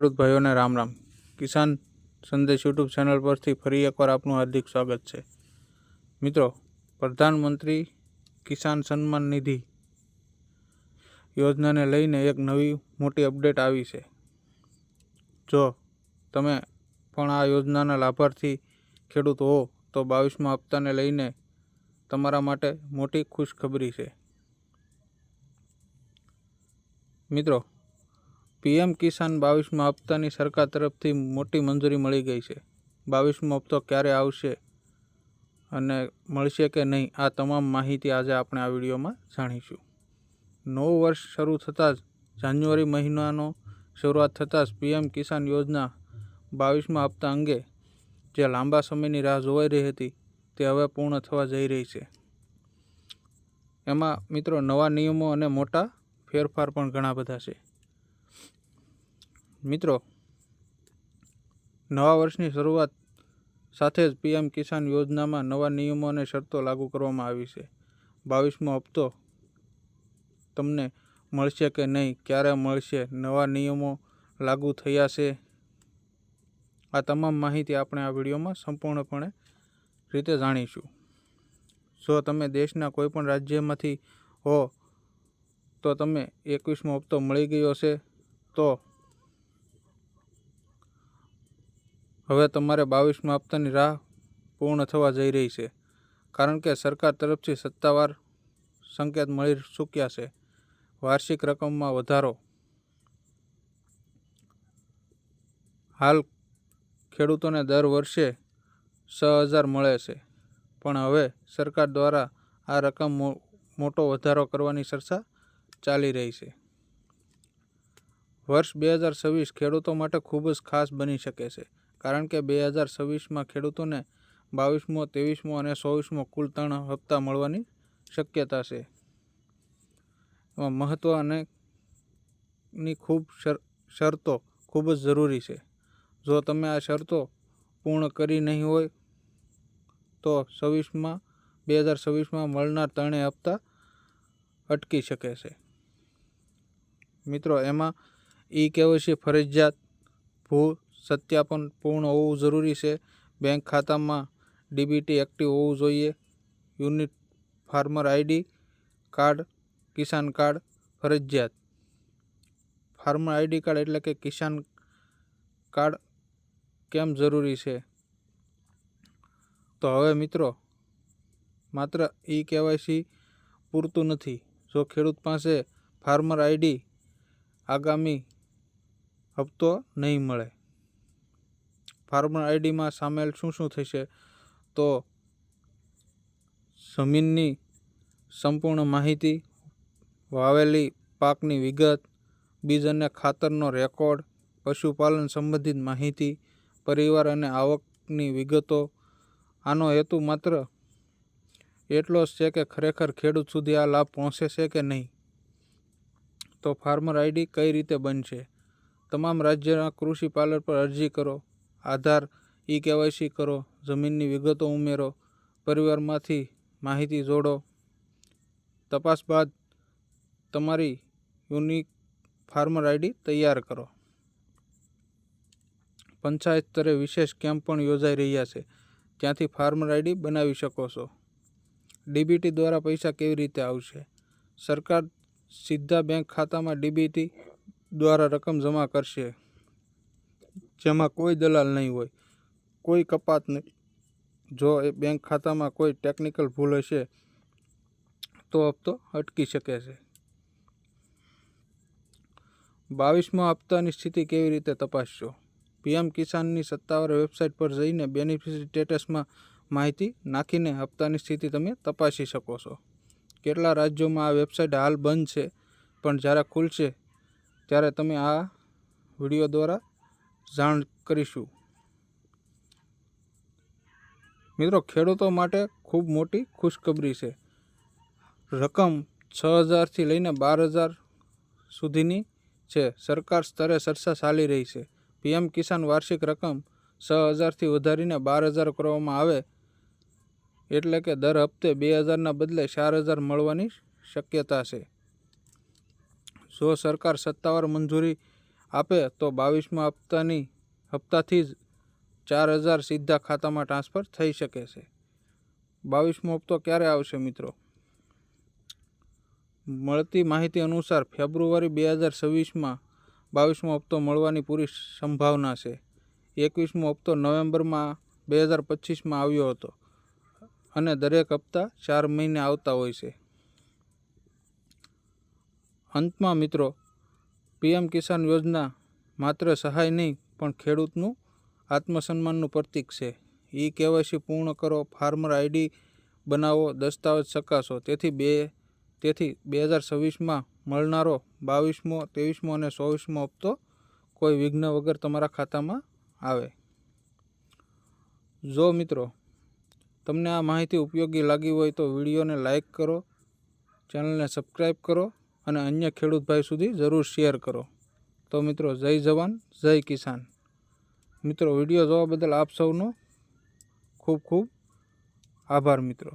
ખેડૂત ભાઈઓને રામ રામ. કિસાન સંદેશ યુટ્યુબ ચેનલ પરથી ફરી એકવાર આપનું હાર્દિક સ્વાગત છે. મિત્રો, પ્રધાનમંત્રી કિસાન સન્માન નિધિ યોજનાને લઈને એક નવી મોટી અપડેટ આવી છે. જો તમે પણ આ યોજનાના લાભાર્થી ખેડૂત હો, તો બાવીસમાં હપ્તાને લઈને તમારા માટે મોટી ખુશખબરી છે. મિત્રો પીએમ કિસાન બાવીસમાં હપ્તાની સરકાર તરફથી મોટી મંજૂરી મળી ગઈ છે. બાવીસમો હપ્તો ક્યારે આવશે અને મળશે કે નહીં, આ તમામ માહિતી આજે આપણે આ વિડીયોમાં જાણીશું. નવું વર્ષ શરૂ થતાં જ જાન્યુઆરી મહિનાનો શરૂઆત થતાં જ પીએમ કિસાન યોજના બાવીસમાં હપ્તા અંગે જે લાંબા સમયની રાહ જોવાઈ રહી હતી, તે હવે પૂર્ણ થવા જઈ રહી છે. એમાં મિત્રો નવા નિયમો અને મોટા ફેરફાર પણ ઘણા બધા છે. મિત્રો, નવા વર્ષની શરૂઆત સાથે જ પીએમ કિસાન યોજનામાં નવા નિયમો અને શરતો લાગુ કરવામાં આવી છે. બાવીસમો હપ્તો તમને મળશે કે નહીં, ક્યારે મળશે, નવા નિયમો લાગુ થયા છે? આ તમામ માહિતી આપણે આ વિડીયોમાં સંપૂર્ણપણે રીતે જાણીશું. જો તમે દેશના કોઈપણ રાજ્યમાંથી હો, તો તમે એકવીસમો હપ્તો મળી ગયો છે, તો હવે તમારે બાવીસમા હપ્તાની રાહ પૂર્ણ થવા જઈ રહી છે. કારણ કે સરકાર તરફથી સત્તાવાર સંકેત મળી ચૂક્યા છે. વાર્ષિક રકમમાં વધારો. હાલ ખેડૂતોને દર વર્ષે છ હજાર મળે છે. પણ હવે સરકાર દ્વારા આ રકમ મોટો વધારો કરવાની ચર્ચા ચાલી રહી છે. વર્ષ બે હજાર છવ્વીસ ખેડૂતો માટે ખૂબ જ ખાસ બની શકે છે. કારણ કે બે હજાર છવ્વીસમાં ખેડૂતોને બાવીસમો, ત્રેવીસમો અને ચોવીસમો કુલ ત્રણ હપ્તા મળવાની શક્યતા છે. એમાં મહત્ત્વ અને ની ખૂબ શર- શરતો ખૂબ જ જરૂરી છે. જો તમે આ શરતો પૂર્ણ કરી નહીં હોય, તો છવ્વીસમાં, બે હજાર છવ્વીસમાં મળનાર ત્રણેય હપ્તા અટકી શકે છે. મિત્રો, એમાં ઈ કેવાયસી ફરજિયાત ભૂ સત્યાપન પૂર્ણ હોવું જરૂરી છે. બેંક ખાતામાં ડીબીટી એક્ટિવ હોવું જોઈએ. Unit farmer ID card, Kisan card, ફરજિયાત. ફાર્મર આઈડી કાર્ડ એટલે કે કિસાન કાર્ડ કેમ જરૂરી છે? તો હવે મિત્રો, માત્ર ઈ કેવાયસી પૂરતું નથી. જો ખેડૂત પાસે ફાર્મર આઈડી આગામી હપ્તો નહીં મળે. ફાર્મર આઈડીમાં સામેલ શું શું થશે? તો જમીનની સંપૂર્ણ માહિતી, વાવેલી પાકની વિગત, બીજ અને ખાતરનો રેકોર્ડ, પશુપાલન સંબંધિત માહિતી, પરિવાર અને આવકની વિગતો. આનો હેતુ માત્ર એટલો જ છે કે ખરેખર ખેડૂત સુધી આ લાભ પહોંચે છે કે નહીં? તો ફાર્મર આઈડી કઈ રીતે બનશે? તમામ રાજ્યના કૃષિ પાર્લર પર અરજી કરો. આધાર ઈ કેવાયસી કરો, જમીનની વિગતો ઉમેરો, પરિવારમાંથી માહિતી જોડો. તપાસ બાદ તમારી યુનિક ફાર્મર આઈડી તૈયાર કરો. પંચાયત સ્તરે વિશેષ કેમ્પ પણ યોજાઈ રહ્યા છે. ત્યાંથી ફાર્મર આઈડી બનાવી શકો છો. ડીબીટી દ્વારા પૈસા કેવી રીતે આવશે? સરકાર સીધા બેંક ખાતામાં ડીબીટી દ્વારા રકમ જમા કરશે. જેમાં કોઈ દલાલ નહીં હોય, કોઈ કપાત નહીં. જો એ બેંક ખાતામાં કોઈ ટેકનિકલ ભૂલ હશે, તો હપ્તો અટકી શકે છે. બાવીસમાં હપ્તાની સ્થિતિ કેવી રીતે તપાસશો? પીએમ કિસાનની સત્તાવાર વેબસાઇટ પર જઈને બેનિફિશરી સ્ટેટસમાં માહિતી નાખીને હપ્તાની સ્થિતિ તમે તપાસી શકો છો. કેટલા રાજ્યોમાં આ વેબસાઇટ હાલ બંધ છે, પણ જ્યારે ખુલશે, ત્યારે તમે આ વીડિયો દ્વારા જાણ કરીશું. મિત્રો, ખેડૂતો માટે ખૂબ મોટી ખુશખબરી છે. રકમ છ હજારથી લઈને બાર હજાર સુધીની છે. સરકાર સ્તરે ચર્ચા ચાલી રહી છે. પીએમ કિસાન વાર્ષિક રકમ છ હજારથી વધારીને બાર હજાર કરવામાં આવે એટલે કે દર હપ્તે બે હજારના બદલે ચાર હજાર મળવાની શક્યતા છે. જો સરકાર સત્તાવાર મંજૂરી આપે તો બાવીસમાં હપ્તાની હપ્તાથી જ ચાર હજાર સીધા ખાતામાં ટ્રાન્સફર થઈ શકે છે. બાવીસમો હપ્તો ક્યારે આવશે મિત્રો? મળતી માહિતી અનુસાર ફેબ્રુઆરી બે હજાર છવ્વીસમાં બાવીસમો હપ્તો મળવાની પૂરી સંભાવના છે. એકવીસમો હપ્તો નવેમ્બરમાં બે હજાર પચીસમાં આવ્યો હતો અને દરેક હપ્તા ચાર મહિને આવતા હોય છે. અંતમાં મિત્રો પીએમ કિસાન યોજના માત્ર સહાય નહીં, પણ ખેડૂતનું આત્મસન્માનનું પ્રતીક છે. ઈ કેવાયસી પૂર્ણ કરો, ફાર્મર આઈડી બનાવો, દસ્તાવેજ ચકાસો. તેથી બે તેથી બે હજાર છવ્વીસમાં મળનારો બાવીસમો, ત્રેવીસમો અને ચોવીસમો હપ્તો કોઈ વિઘ્ન વગર તમારા ખાતામાં આવે. જો મિત્રો, તમને આ માહિતી ઉપયોગી લાગી હોય તો વિડીયોને લાઇક કરો, ચેનલને સબસ્ક્રાઈબ કરો અને અન્ય ખેડૂત ભાઈ સુધી જરૂર શેર કરો. તો મિત્રો, જય જવાન, જય કિસાન. મિત્રો વીડિયો જોવા બદલ આપ સૌનો ખૂબ ખૂબ આભાર મિત્રો.